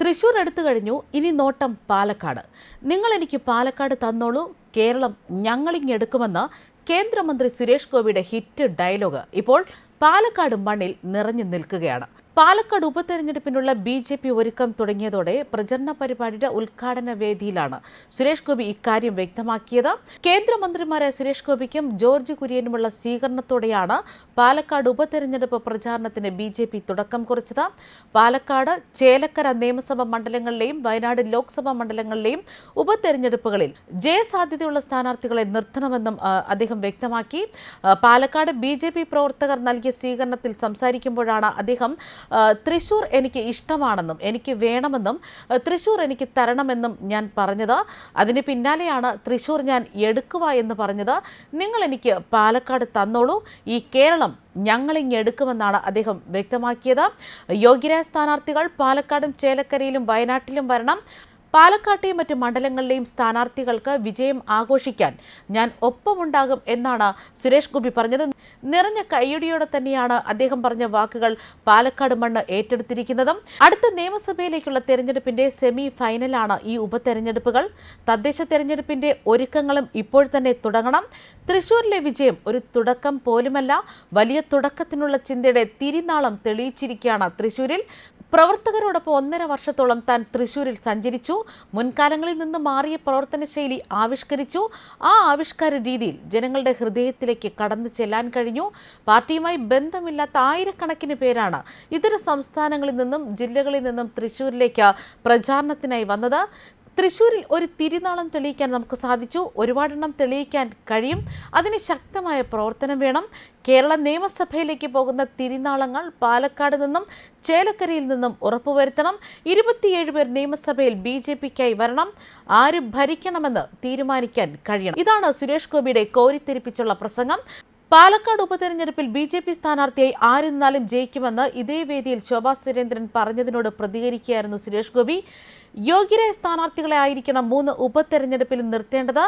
തൃശൂർ എടുത്തു കഴിഞ്ഞു. ഇനി നോട്ടം പാലക്കാട്. നിങ്ങൾ എനിക്ക് പാലക്കാട് തന്നോളൂ. കേരളം ഞങ്ങളിങ്ങെടുക്കുമെന്ന് കേന്ദ്രമന്ത്രി സുരേഷ് ഗോപിയുടെ ഹിറ്റ് ഡയലോഗ് ഇപ്പോൾ പാലക്കാട് മണ്ണിൽ നിറഞ്ഞു നിൽക്കുകയാണ്. പാലക്കാട് ഉപതെരഞ്ഞെടുപ്പിനുള്ള ബി ജെ പി ഒരുക്കം തുടങ്ങിയതോടെ പ്രചരണ പരിപാടിയുടെ ഉദ്ഘാടന വേദിയിലാണ് സുരേഷ് ഗോപി ഇക്കാര്യം വ്യക്തമാക്കിയത്. കേന്ദ്രമന്ത്രിമാരായ സുരേഷ് ഗോപിക്കും ജോർജ് കുര്യനുമുള്ള സ്വീകരണത്തോടെയാണ് പാലക്കാട് ഉപതെരഞ്ഞെടുപ്പ് പ്രചാരണത്തിന് ബി ജെ പി തുടക്കം കുറിച്ചത്. പാലക്കാട് ചേലക്കര നിയമസഭാ മണ്ഡലങ്ങളിലെയും വയനാട് ലോക്സഭാ മണ്ഡലങ്ങളിലെയും ഉപതെരഞ്ഞെടുപ്പുകളിൽ ജയസാധ്യതയുള്ള സ്ഥാനാർത്ഥികളെ നിർത്തണമെന്നും അദ്ദേഹം വ്യക്തമാക്കി. പാലക്കാട് ബി പ്രവർത്തകർ നൽകിയ സ്വീകരണത്തിൽ സംസാരിക്കുമ്പോഴാണ് അദ്ദേഹം ആ, തൃശൂർ എനിക്ക് ഇഷ്ടമാണെന്നും എനിക്ക് വേണമെന്നും തൃശ്ശൂർ എനിക്ക് തരണമെന്നും ഞാൻ പറഞ്ഞത്. അതിന് പിന്നാലെയാണ് തൃശൂർ ഞാൻ എടുക്കുക എന്ന് പറഞ്ഞത്. നിങ്ങൾ എനിക്ക് പാലക്കാട് തന്നോളൂ. ഈ കേരളം ഞങ്ങളിങ്ങ് എടുക്കുമെന്നാണ് അദ്ദേഹം വ്യക്തമാക്കിയത്. യോഗ്യരായ സ്ഥാനാർത്ഥികൾ പാലക്കാടും ചേലക്കരയിലും വയനാട്ടിലും വരണം. പാലക്കാട്ടെയും മറ്റ് മണ്ഡലങ്ങളിലെയും സ്ഥാനാർത്ഥികൾക്ക് വിജയം ആഘോഷിക്കാൻ ഞാൻ ഒപ്പമുണ്ടാകും എന്നാണ് സുരേഷ് ഗോപി പറഞ്ഞത്. നിറഞ്ഞ കൈയടിയോടെ തന്നെയാണ് അദ്ദേഹം പറഞ്ഞ വാക്കുകൾ പാലക്കാട് മണ്ണ് ഏറ്റെടുത്തിരിക്കുന്നതും. അടുത്ത നിയമസഭയിലേക്കുള്ള തെരഞ്ഞെടുപ്പിന്റെ സെമി ഫൈനലാണ് ഈ ഉപതെരഞ്ഞെടുപ്പുകൾ. തദ്ദേശ തെരഞ്ഞെടുപ്പിന്റെ ഒരുക്കങ്ങളും ഇപ്പോൾ തന്നെ തുടങ്ങണം. തൃശൂരിലെ വിജയം ഒരു തുടക്കം പോലുമല്ല. വലിയ തുടക്കത്തിനുള്ള ചിന്തയുടെ തിരിനാളം തെളിയിച്ചിരിക്കുകയാണ് തൃശൂരിൽ. പ്രവർത്തകരോടൊപ്പം ഒന്നര വർഷത്തോളം താൻ തൃശൂരിൽ സഞ്ചരിച്ചു. മുൻകാലങ്ങളിൽ നിന്ന് മാറിയ പ്രവർത്തന ശൈലി ആവിഷ്കരിച്ചു. ആ ആവിഷ്കാര രീതിയിൽ ജനങ്ങളുടെ ഹൃദയത്തിലേക്ക് കടന്നു ചെല്ലാൻ കഴിഞ്ഞു. പാർട്ടിയുമായി ബന്ധമില്ലാത്ത ആയിരക്കണക്കിന് പേരാണ് ഇതര സംസ്ഥാനങ്ങളിൽ നിന്നും ജില്ലകളിൽ നിന്നും തൃശൂരിലേക്ക് പ്രചാരണത്തിനായി വന്നത്. തൃശ്ശൂരിൽ ഒരു തിരിനാളം തെളിയിക്കാൻ നമുക്ക് സാധിച്ചു. ഒരുപാടെണ്ണം തെളിയിക്കാൻ കഴിയും. അതിന് ശക്തമായ പ്രവർത്തനം വേണം. കേരള നിയമസഭയിലേക്ക് പോകുന്ന തിരിനാളങ്ങൾ പാലക്കാട് നിന്നും ചേലക്കരയിൽ നിന്നും ഉറപ്പുവരുത്തണം. ഇരുപത്തിയേഴ് പേർ നിയമസഭയിൽ ബി ജെ പിക്കായി വരണം. ആര് ഭരിക്കണമെന്ന് തീരുമാനിക്കാൻ കഴിയണം. ഇതാണ് സുരേഷ് ഗോപിയുടെ കോരിത്തെരിപ്പിച്ചുള്ള പ്രസംഗം. പാലക്കാട് ഉപതെരഞ്ഞെടുപ്പിൽ ബി ജെ പി സ്ഥാനാർത്ഥിയായി ആരെന്നാലും ജയിക്കുമെന്ന് ഇതേ വേദിയിൽ ശോഭാ സുരേന്ദ്രൻ പറഞ്ഞതിനോട് പ്രതികരിക്കുകയായിരുന്നു സുരേഷ് ഗോപി. യോഗ്യരായ സ്ഥാനാർത്ഥികളെ ആയിരിക്കണം മൂന്ന് ഉപതെരഞ്ഞെടുപ്പിൽ നിർത്തേണ്ടത്.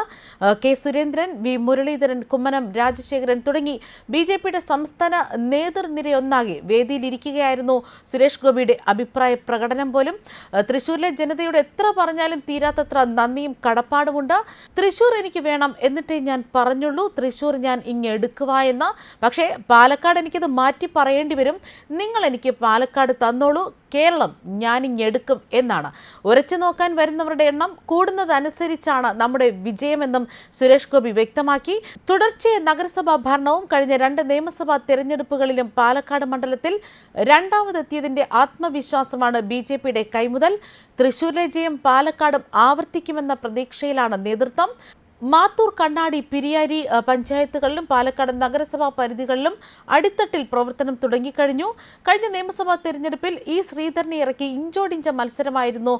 കെ സുരേന്ദ്രൻ വി മുരളീധരൻ കുമ്മനം രാജശേഖരൻ തുടങ്ങി ബി ജെ പിയുടെ സംസ്ഥാന നേതൃനിരയൊന്നാകെ വേദിയിലിരിക്കുകയായിരുന്നു സുരേഷ് ഗോപിയുടെ അഭിപ്രായ പ്രകടനം പോലും. തൃശൂരിലെ ജനതയോട് എത്ര പറഞ്ഞാലും തീരാത്തത്ര നന്ദിയും കടപ്പാടുമുണ്ട്. തൃശൂർ എനിക്ക് വേണം എന്നിട്ടേ ഞാൻ പറഞ്ഞുള്ളൂ. തൃശൂർ ഞാൻ ഇങ്ങ് എടുക്കുക എന്ന്. പക്ഷേ പാലക്കാട് എനിക്കത് മാറ്റി പറയേണ്ടി വരും. നിങ്ങൾ എനിക്ക് പാലക്കാട് തന്നോളൂ. കേരളം ഞാനിങ്ങെടുക്കും എന്നാണ്. ഉരച്ചു നോക്കാൻ വരുന്നവരുടെ എണ്ണം കൂടുന്നതനുസരിച്ചാണ് നമ്മുടെ വിജയമെന്നും സുരേഷ് ഗോപി വ്യക്തമാക്കി. തുടർച്ചയായ നഗരസഭാ ഭരണവും കഴിഞ്ഞ രണ്ട് നിയമസഭാ തെരഞ്ഞെടുപ്പുകളിലും പാലക്കാട് മണ്ഡലത്തിൽ രണ്ടാമതെത്തിയതിന്റെ ആത്മവിശ്വാസമാണ് ബി ജെ പിയുടെ കൈമുതൽ. തൃശൂരിലെ ജയം പാലക്കാടും ആവർത്തിക്കുമെന്ന പ്രതീക്ഷയിലാണ് നേതൃത്വം. മാത്തൂർ കണ്ണാടി പിരിയാരി പഞ്ചായത്തുകളിലും പാലക്കാട് നഗരസഭാ പരിധികളിലും അടിത്തട്ടിൽ പ്രവർത്തനം തുടങ്ങിക്കഴിഞ്ഞു. കഴിഞ്ഞ നിയമസഭാ തെരഞ്ഞെടുപ്പിൽ ഈ ശ്രീധരനെ ഇറക്കി ഇഞ്ചോടിഞ്ച മത്സരമായിരുന്നു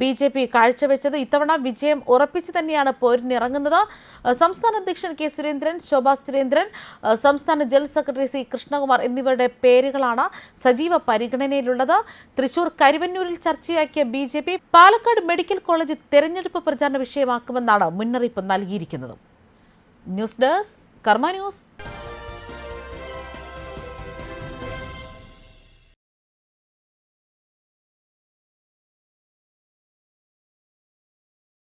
ബി ജെ പി കാഴ്ചവെച്ചത്. ഇത്തവണ വിജയം ഉറപ്പിച്ചു തന്നെയാണ് പോരിനിറങ്ങുന്നത് സംസ്ഥാന അധ്യക്ഷൻ കെ സുരേന്ദ്രൻ ശോഭാ സുരേന്ദ്രൻ സംസ്ഥാന ജനറൽ സെക്രട്ടറി സി കൃഷ്ണകുമാർ എന്നിവരുടെ പേരുകളാണ് സജീവ പരിഗണനയിലുള്ളത്. തൃശൂർ കരുവന്നൂരിൽ ചർച്ചയാക്കിയ ബി പാലക്കാട് മെഡിക്കൽ കോളേജ് തെരഞ്ഞെടുപ്പ് പ്രചാരണ വിഷയമാക്കുമെന്നാണ് മുന്നറിയിപ്പ് നൽകിയിരിക്കുന്നത്. News desk Karma news.